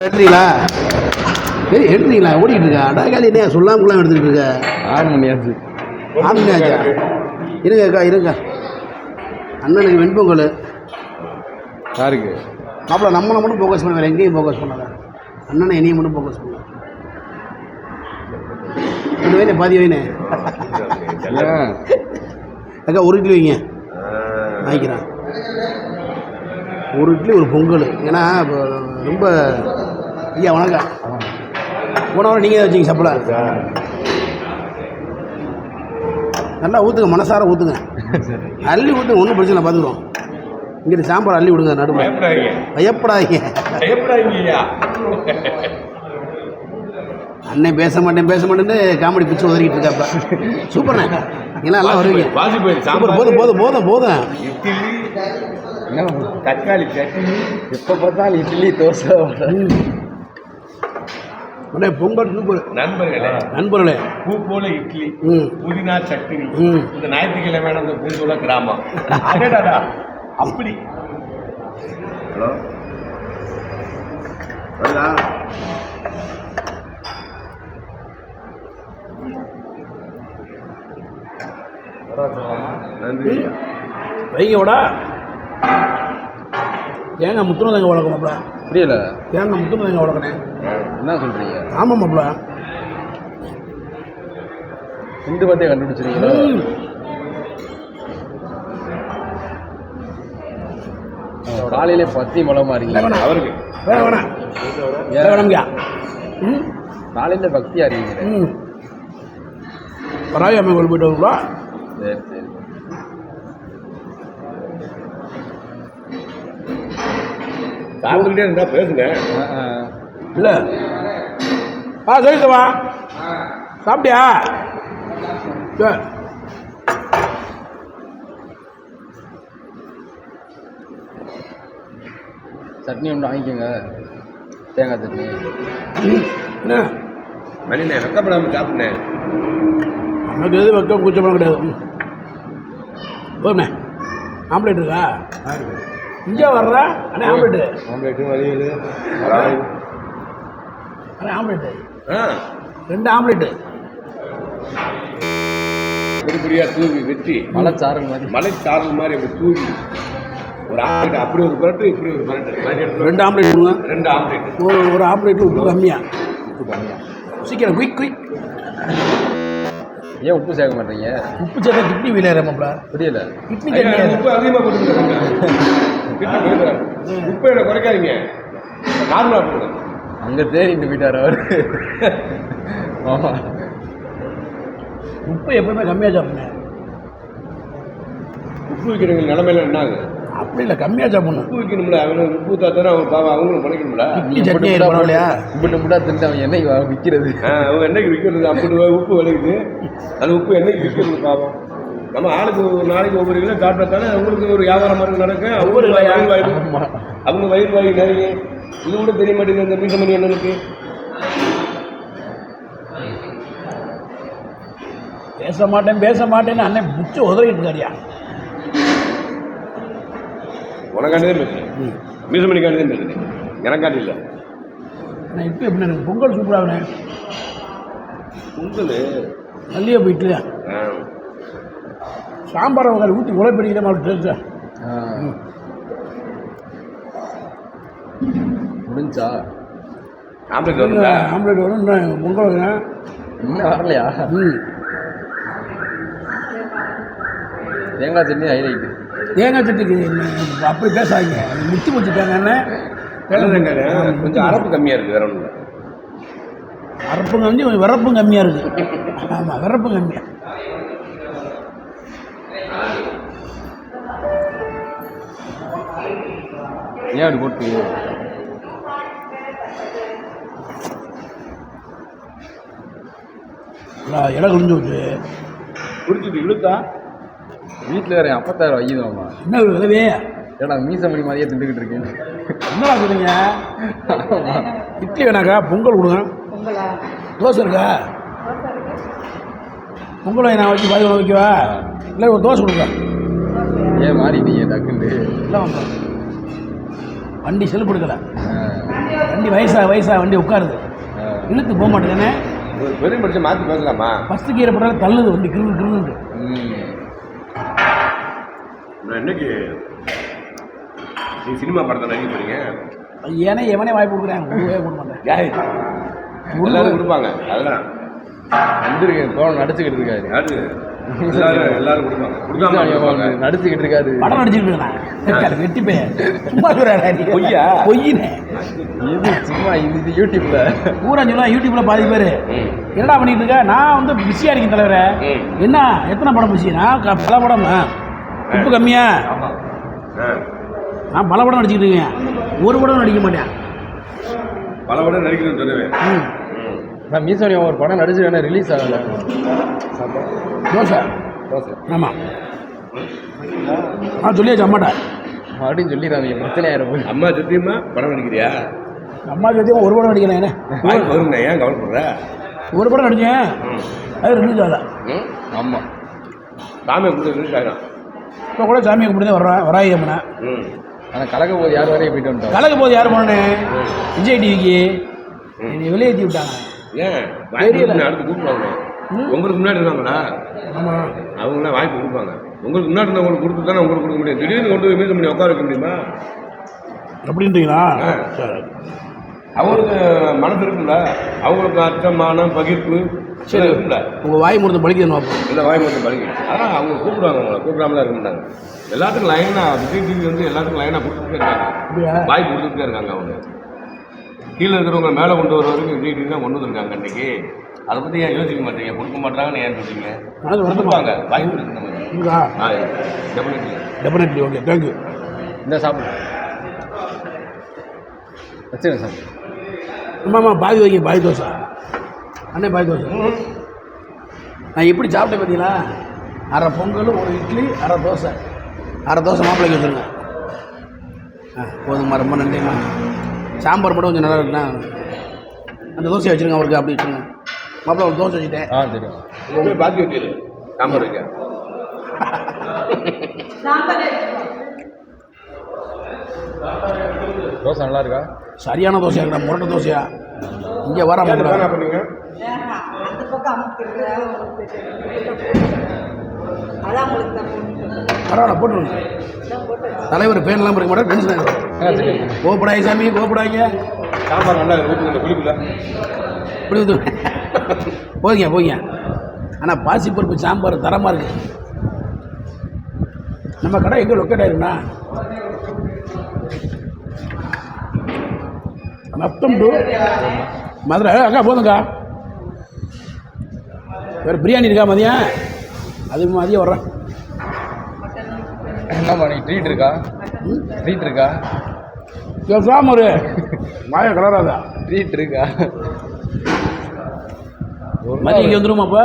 எடுறீங்களா ஏய் எடுறீங்களா ஓடிட்டு இருக்கா? அடாக்காலி என்ன சொல்லாமலாம் எடுத்துட்டு இருக்க? ஆன் பண்ணியாச்சு ஆமினாச்சா இருங்க அக்கா இருங்க. அண்ணனுக்கு வெண்பொங்கல். யாருக்கு? மாப்பிள்ள நம்மளை மட்டும் ஃபோக்கஸ் பண்ண வேறு எங்கேயும் ஃபோக்கஸ் பண்ணாத அண்ணனை என்னையும் மட்டும் ஃபோக்கஸ் பண்ண ரெண்டு வைனே பாதி வைனே ஏன்? அக்கா ஒரு இட்லி வைங்க. வாங்கிக்கிறேன். ஒரு இட்லி ஒரு பொங்கல். ஏன்னா ரொம்ப ஐயா வணக்கம். போன வாரம் நீங்கள் வச்சிங்க சப்பலா. நல்லா ஊற்றுங்க மனசார ஊற்றுங்க அள்ளி ஊற்றுங்க ஒன்றும் பிரச்சனை இல்லை பார்த்துக்குறோம் இங்கிட்டு சாம்பார் அள்ளி விடுங்க நடுவில். பயப்படாதீங்க. அண்ணன் பேச மாட்டேன் பேச மாட்டேன்னு காமெடி பிச்சு உதறிக்கிட்டு இருக்காப்ப சூப்பர்ண்ணே. எல்லாம் எல்லாம் வருவீங்க? சூப்பர் போதும் போதும் போதும் போதும். தக்காளி சட்னி. எப்போ பார்த்தாலும் இட்லி தோசை. அண்ணே பொங்கல் சூப்பர் நண்பர்களே நண்பர்களே. பூ போல இட்லி ம். புதினா சட்னி ம். இந்த ஞாயிற்றுக்கிழமை அந்த பூசோல கிராமம். அடடடா அப்படி. ஹலோ? வருதா நன்றி வைங்க தேங்காய் முத்துன தேங்காய் வளர்க்கணும்ல புரியல. தேங்காய் முத்துன தேங்காய் வளர்க்கணே என்ன சொல்றீங்க? ஆமாம் மாப்பிள. ரெண்டு பத்தியே கண்டுபிடிச்சிருக்கீங்களா. காலையிலே பத்தி மலமா இருக்கீங்க அவருக்கு. வேணாம் ஏன்? வேணாம்யா ம். காலையில பக்தியா இருக்கீங்க ம். பராவி அம்மை கோயில் போயிட்டு வருங்களா சரி சரி. சாப்பிட்டுக்கிட்டே இருந்தா பேசுங்க. ஆ, ஆ. இல்லை ஆ சரிக்கவா சாப்பிட்டியா? சரி சட்னி ஒன்று வாங்கிக்கோங்க. தேங்காய் சட்னி. என்ன? மணினே வெக்கப்படாம சாப்பிட்டேன் நமக்கு எது வைக்க கூச்சமாக கிடையாது. ம். போதுண்ணே ஆம்லேட் இருக்கா. இங்கே வர்றா? அண்ணே ஆம்லேட்டு ஆம்லேட்டு வழியல் அண்ணே ஆம்லேட்டு ஆ. ரெண்டு ஆம்லேட்டு பெரிய பெரியா தூவி வெட்டி. மலைச்சாரல் மாதிரி. மலை சாரல் மாதிரி அப்படி தூவி. ஒரு ஆம்லேட் அப்படி ஒரு பரட்டு இப்படி ஒரு பரட்டு. ரெண்டு ஆம்லேட் கொடுங்க ரெண்டு ஆம்லேட் ஒரு ஒரு ஆம்லேட்டு உப்பு கம்மியாக உப்பு கம்மியா. சீக்கிரம் குயிக் குயிக் ஏன் உப்பு சேர்க்க மாட்டீங்க? உப்பு சேர்த்தா கிட்னி வீலரமாப்ல புரியல. கிட்னி உப்பு அதிகமாக போட்டுருங்க உப்பு என்ன குறைக்காதீங்க. நார்மலாக போடுங்க அங்க தேடிட்டு போயிட்டாரு அவரு. ஆமா. உப்பு எப்பவுமே கம்மியாக சாப்பிடுங்க. உப்பு வைக்கிறவங்க நிலமையில என்ன ஆகுது? அப்படி இல்லை கம்மியாக சாப்பிடணும். உப்பு வைக்கணும்ல அவனுக்கு உப்பு தாத்தானே அவங்க பாவம் அவங்களும் படைக்கணும்ல கிட்னி சட்னி பரவாயில்லையா இப்படி முட்டா திண்டு அவன் என்னைக்கு வா- விக்கிறது. ஆ, அவங்க என்னைக்கு விற்கிறது அப்படி உப்பு விளையுது. அந்த உப்பு என்னைக்கு விற்கிறது பாவம். நம்ம ஆளுக்கு ஒரு நாளைக்கு ஒவ்வொரு கிலோ சாப்பிட்டா தானே அவங்களுக்கு ஒரு வியாபாரம் மாதிரி நடக்கும் அவங்களுக்கு வயிறு வாயு ஆமா. அவங்க வயிறு வாயு நிறைய. இது கூட தெரிய மாட்டேங்குது இந்த மீசமணி அண்ணனுக்கு பேச மாட்டேன் பேச மாட்டேன்னு அண்ணன் முச்சு உதறிட்டு இருக்காரியா. உனக்காண்டி தான் பேசுறேன் மீசமணிக்காண்டி தான் பேசுறேன் எனக்காண்டி இல்லை. நான் இப்போ எப்படி எனக்கு பொங்கல் சூப்பராகண்ணே பொங்கல். மல்லிகைப்பூ இட்லி தான் சாம்பார் வகை ஊற்றி உழைப்படிக்கிற மாதிரி டேஸ்ட்டு. முடிஞ்சா? ஆம்பளை வருங்களா ஆம்லேட் வரும். இன்னும் பொங்கல் இன்னும் வரலையா? ம். தேங்காய் சட்னி ஹைலைட்டு. தேங்காய் சட்டிக்கு என்ன, அப்படி பேசாதீங்க. முத்தி வெள்ளை கொஞ்சம் அரப்பு கம்மியாக இருக்குது வேற ஒன்றும் இல்லை. அரப்பும் கம்மி கொஞ்சம் விறப்பும் கம்மியாக இருக்குது ஆமாம் விறப்பும் கம்மியாக ஏன் அப்படி போட்டு நான் இலை குளிஞ்சு வச்சு குடிச்சிட்டு இழுத்தா? வீட்டில் வேற என் அப்பத்தாயிரம் வையுதாம்மா என்ன ஒரு விதவே? ஏடா மீசமணி மாதிரியே திண்டுக்கிட்டு இருக்கேன். என்னடா சொல்றீங்க? இட்லி வேணாக்கா? பொங்கல் கொடுங்க. தோசை இருக்கா? பொங்கல் நான் வச்சு பாதி உணவு வைக்கவா? இல்லை ஒரு தோசை கொடுங்க. ஏன் மாறிட்டீங்க டக்குன்னு? எல்லாம் வந்தோம் வண்டி செல்லுப்படுக்கலை ஆ. வண்டி வயசா வயசா வண்டி உட்காருது. இழுத்து போக மாட்டேங்குதுண்ணே ஒரு பெரிய மனுஷன் மாற்றி பேசலாமா? ஃபஸ்ட்டு கீரை போட்டாலும் தள்ளுது வண்டி கிரு கிருன்னு ம். நான் இன்னைக்கு நீ சினிமா படத்தை நடிக்க போறீங்க? ஏன்னா எவனே வாய்ப்பு கொடுக்குறேன்? கொடுக்கவே கொடுக்க மாட்டேன். யாரு? எல்லாரும் கொடுப்பாங்க. அதெல்லாம். வந்திருக்கு தோழன் நடிச்சுக்கிட்டு இருக்காரு. யாரு? எல்லாரும் எல்லாரும் கொடுப்பாங்க. கொடுக்காம கொடுப்பாங்க. நடிச்சுக்கிட்டு இருக்காரு. படம் நடிச்சுட்டு இருக்கேன் வெட்டி போய் சும்மா பொய்யா? பொய்யினே. இது சும்மா இது யூடியூப்ல. ஊரா சொல்லுவா யூடியூப்ல பாதி பேர். என்னடா பண்ணிட்டு இருக்க? நான் வந்து பிஸியா இருக்கேன் தலைவரே. என்ன? எத்தனை படம் பிஸி நான் க- பல படம். உப்பு கம்மியா. நான் பல படம் நடிச்சுக்கிட்டு இருக்கேன். ஒரு படம் நடிக்க மாட்டேன். பல படம் நடிக்கிறேன்னு சொல்லுவேன் ம். நான் மீசோனியா ஒரு படம் நடிச்சு வேணா ரிலீஸ் ஆகல. தோசை. தோசை. ஆமாம் நான் சொல்லியாச்சு அம்மாட்ட. மறுபடியும் சொல்லிடுறாங்க பிரச்சனை ஆயிரும் போய் அம்மா சத்தியமா படம் நடிக்கிறியா? அம்மா சத்தியமா ஒரு படம் நடிக்கிறேன் என்ன? வருங்க ஏன் கவலைப்படுற? ஒரு படம் நடிச்சேன். அது ரிலீஸ் ஆகல. ம்? ஆமா. சாமி கொடுத்து ஆயிடும் இப்போ கூட சாமியை கும்பிட்டு வர்றேன் வராயி அம்மனை. ம். ஆனா கலக்க போது யார் வரையும் போயிட்டு வந்துட்டோம். கலக்க போது யார் போனேன்? விஜய் டிவிக்கு என்னை வெளியேற்றி விட்டாங்க. ஏன். வாய்ப்பு அடுத்து கூப்பிடுவாங்க. உங்களுக்கு முன்னாடி இருக்காங்களா? ஆமாம் அவங்களாம் வாய்ப்பு கொடுப்பாங்க. உங்களுக்கு முன்னாடி இருந்தவங்களுக்கு கொடுத்து தானே உங்களுக்கு கொடுக்க முடியும். திடீர்னு கொண்டு போய் மீது பண்ணி உட்கார வைக்க முடியுமா? அப்படின்றீங்களா? ஆ. சரி. அவங்களுக்கு மனசு இருக்குல்ல அவங்களுக்கு அச்சமானம் பகிர்ப்பு சரி. இருக்குல்ல உங்கள் வாய் முறிந்து பலிக்குதுன்னு பார்ப்போம். இல்லை வாய் மட்டும் பழகி அதான் அவங்க கூப்பிடுவாங்க அவங்கள கூப்பிடாமலாம் இருக்க மாட்டாங்க. எல்லாத்துக்கும் லைனாக விஜய் டிவி வந்து எல்லாத்துக்கும் லைனாக கொடுத்துட்டே இருக்காங்க. அப்படியா? வாய் கொடுத்துட்டே இருக்காங்க அவங்க. கீழே இருக்கிறவங்க மேலே கொண்டு வர வரைக்கும் டிவி தான் கொண்டு வந்திருக்காங்க இன்னைக்கு அதை பற்றி ஏன் யோசிக்க மாட்டீங்க? கொடுக்க மாட்டாங்கன்னு ஏன் வருத்தமா கொடுப்பாங்க. வாய்ப்பு இருக்கு நமக்கு ஆ definitely definitely okay thank you இந்த சாப்பிடு. வச்சுருங்க சாப்பிடு ஆமாம்மா பாதி வைங்க பாதி தோசை. அண்ணே பாதி தோசை. நான் எப்படி சாப்பிட்டேன் பார்த்தீங்களா? அரை பொங்கல் ஒரு இட்லி அரை தோசை. அரை தோசை மாப்பிள்ளைக்கு வச்சுருங்க. ஆ போதும்மா ரொம்ப நன்றிம்மா. சாம்பார் மட்டும் கொஞ்சம் நல்லா இருக்குண்ணா அந்த தோசையை வச்சுருங்க அவருக்கு அப்படி வச்சுருங்க. மாப்பிள்ளை ஒரு தோசை வச்சுட்டேன். ஆ தெரியும் எப்பவுமே பாக்கி வைக்கிறது சாம்பார் வைக்க. தோசை நல்லா இருக்கா? சரியான தோசையா இருக்கா முரட்டை தோசையா? இங்கே வர அமுக்கிறது அதான் உங்களுக்கு தான் பரவாயில்ல போட்டுருங்க. தலைவர் பேர்லாம் இருக்க மாட்டேன் டென்ஷன் கோப்படாய் சாமி கோப்படாங்க சாம்பார் நல்லா இப்படி வந்து போய்ங்க போய்ங்க ஆனால் பாசிப்பருப்பு சாம்பார் தரமாக இருக்கு. நம்ம கடை எங்கே லொக்கேட் ஆயிருக்குண்ணா? மொத்தம் டு. மதுரை அக்கா போதுங்கக்கா. வேறு பிரியாணி இருக்கா மதியம்? அது மதியம் வர்றேன். என்னம்மா நீ ட்ரீட் இருக்கா? ம் ட்ரீட் இருக்கா? பேசாம ஒரு மாய கலராதா? ட்ரீட் இருக்கா? ஒரு மதியம் இங்கே நாள். வந்துருமா அப்போ?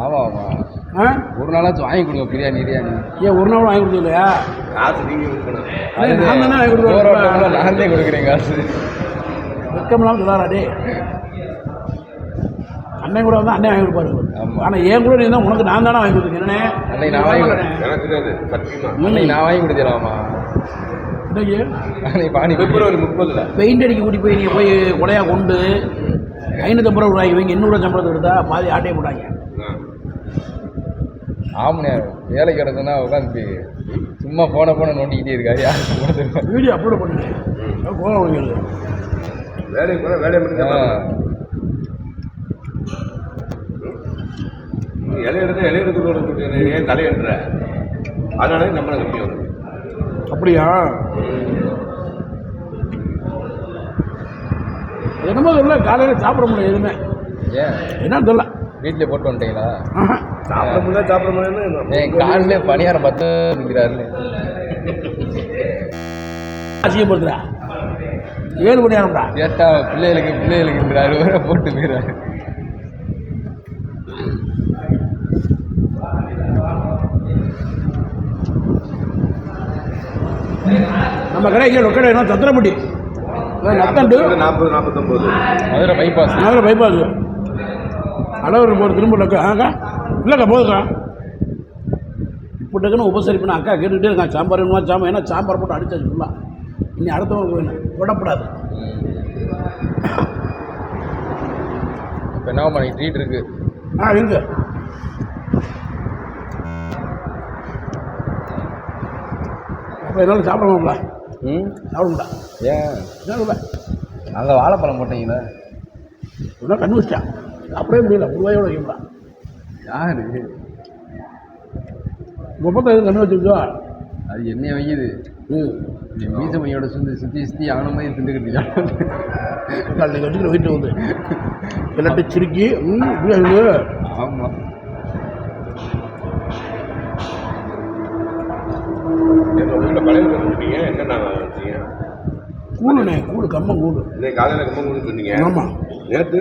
ஆமாம் ஆமாம் ஆ? ஒரு நாளாச்சும் வாங்கி கொடுங்க பிரியாணி பிரியாணி. ஏன் ஒரு நாள் வாங்கி இல்லையா காசு நீங்கள் இருக்கணும் அது நான் தானே வாங்கி கொடுக்குறேன் டைமில் நானே கொடுக்குறேன் காசு. வெக்கமெல்லாம் சொல்லாரா டே அண்ணன் கூட வந்து அண்ணன் வாங்கி கொடுப்பாரு. ஆனால் என் கூட நீ தான் உனக்கு நான் தானே வாங்கி கொடுத்தேன். என்னண்ணே? அன்னைக்கு நான் வாங்கி கொடுத்தேன். எனக்கு நான் வாங்கி கொடுத்துடலாமா பிப்ரவரி முப்பதுல பெயிண்ட் அடிக்க கூட்டி போய் நீங்கள் போய் கொடையா கொண்டு ஐநூற்றம்பது ரூபா வாங்கி வைங்க எண்ணூறுவா சம்பளத்தை கொடுத்தா பாதி ஆட்டையை போட்டாங்க. ஆமாண்ணே. வேலை கிடக்குன்னா உட்காந்து சும்மா போன போன நோண்டிக்கிட்டே இருக்காரு. தெரியும். வீடியோ அப்லோட் பண்ணுங்க கோலம் வேலைக்கு போனால் வேலையை மட்டும் இலைய எடுத்து இலைய எடுத்து ஏன் தலையன்ற? அதனால நம்மளை கம்மி வருது அப்படியா? என்னமோ தெரியல காலையில் சாப்பிட முடியல எதுவுமே. ஏன்? என்னன்னு தெரியல. வீட்டில் போட்டு வந்துட்டீங்களா. சாப்பிட முடியல சாப்பிட முடியலன்னு என் காலிலே பணியாரம் பத்து நிற்கிறாருன்னு அசிங்கப்படுத்துறா ஏழு மணி நேரம்டா. கேட்டா பிள்ளைகளுக்கு பிள்ளைகளுக்குங்கிறாரு வேற போட்டு போயிடுறாரு நம்ம கடை இங்கே லொக்கேட் ஆகிடும் சத்திரப்பட்டி நத்தண்டு நாற்பது நாற்பத்தொம்பது மதுரை பைபாஸ் நகர பைபாஸ் அளவர் போகிற திரும்ப லொக்க ஆக்கா இல்லைக்கா போதுக்கா. இப்போ டக்குன்னு உபசரிப்பு நான் அக்கா கேட்டுக்கிட்டே இருக்கான். சாம்பார் வேணுமா? சாம்பார் ஏன்னா சாம்பார் போட்டு அடிச்சாச்சு ஃபுல்லாக இனி அடுத்தவங்களுக்கு வேணும் விடப்படாது. இப்போ என்ன பண்ணி ட்ரீட் இருக்கு? ஆ இருக்கு அப்போ என்னால் சாப்பிட முடியல. ம்? சாப்பிட முடியல ஏன் அங்கே வாழைப்பழம் போட்டீங்களா? ஒன்றா கண்ணு வச்சிட்டான் அப்படியே முடியல. ஒரு வாயோட வைக்க முடியல யாரு? முப்பத்தி ஐந்து கண்ணு வச்சுருக்கோ. அது என்னைய வைக்குது. ம். நீ மீச மையோட சுற்றி சுற்றி சுற்றி அவன மாதிரி திண்டுக்கிட்டு இருக்கான். நாளைக்கு வச்சுக்கிற வீட்டில் வந்து. எல்லாத்தையும் சிரிக்கி ஆமாம் எங்க வீட்டில் பழைய சொன்னீங்க என்னென்ன வச்சீங்க கூடுண்ணே கூடு கம்மம் இன்னைக்கு காலையில் கம்பம் சொன்னீங்க. ஆமாம் நேற்று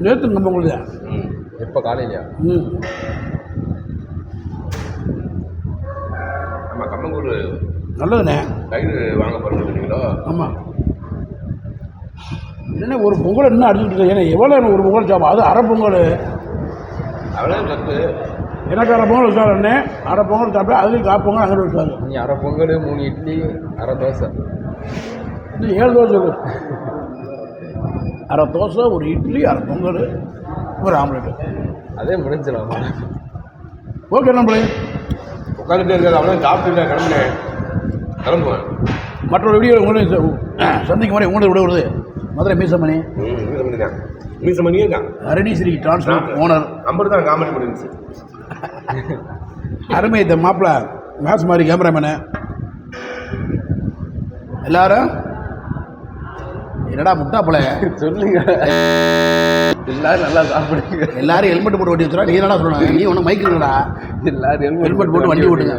நேற்று கம்மம் தான் ம். எப்போ காலையிலையா? ம். ஆமாம் கம்மங்கூர் நல்லதுண்ணே. தயிர் வாங்க போகிறோம்னு சொன்னீங்களோ? ஆமாம் என்ன ஒரு பொங்கல் இன்னும் அடிச்சுட்டு ஏன்னா எவ்வளோ ஒரு பொங்கல் சாப்பிடும் அது அரை பொங்கல். அவ்வளோ சத்து. எனக்கு அரை பொங்கல் வச்சாரு அண்ணே அரை பொங்கல் சாப்பிட்டா அதுலேயும் கால் பொங்கல் அங்கே வச்சாரு. நீ அரை பொங்கல் மூணு இட்லி அரை தோசை. இன்னும் ஏழு தோசை அரை தோசை ஒரு இட்லி அரை பொங்கல் ஒரு ஆம்லெட்டு. அதே முடிஞ்சிடலாம் ஓகே நம்மளே. உட்காந்துட்டே இருக்காது அவ்வளோ சாப்பிட்டு கிளம்புனேன் கிளம்புவேன். மற்றொரு வீடியோ உங்களை சந்திக்கும் வரை விட வருது மதுரை மீசமணி. மீசமணி தான் மீசமணியே தான். அருணீஸ்வரி டிரான்ஸ்போர்ட் ஓனர் நம்பர் தான் காமெடி பண்ணிருந்துச்சு அருமை இந்த மாப்பிள்ள மேட்ச் மாதிரி கேமராமேனு எல்லாரும்? என்னடா முட்டா போல சொல்லுங்க. எல்லாரும் நல்லா சாப்பிடுங்க. எல்லாரும் ஹெல்மெட் போட்டு வண்டி வச்சுரா நீ என்னடா சொல்லணும்? நீ ஒன்றும் மைக் இல்லடா. எல்லாரும் ஹெல்மெட் போட்டு வண்டி ஓட்டுங்க.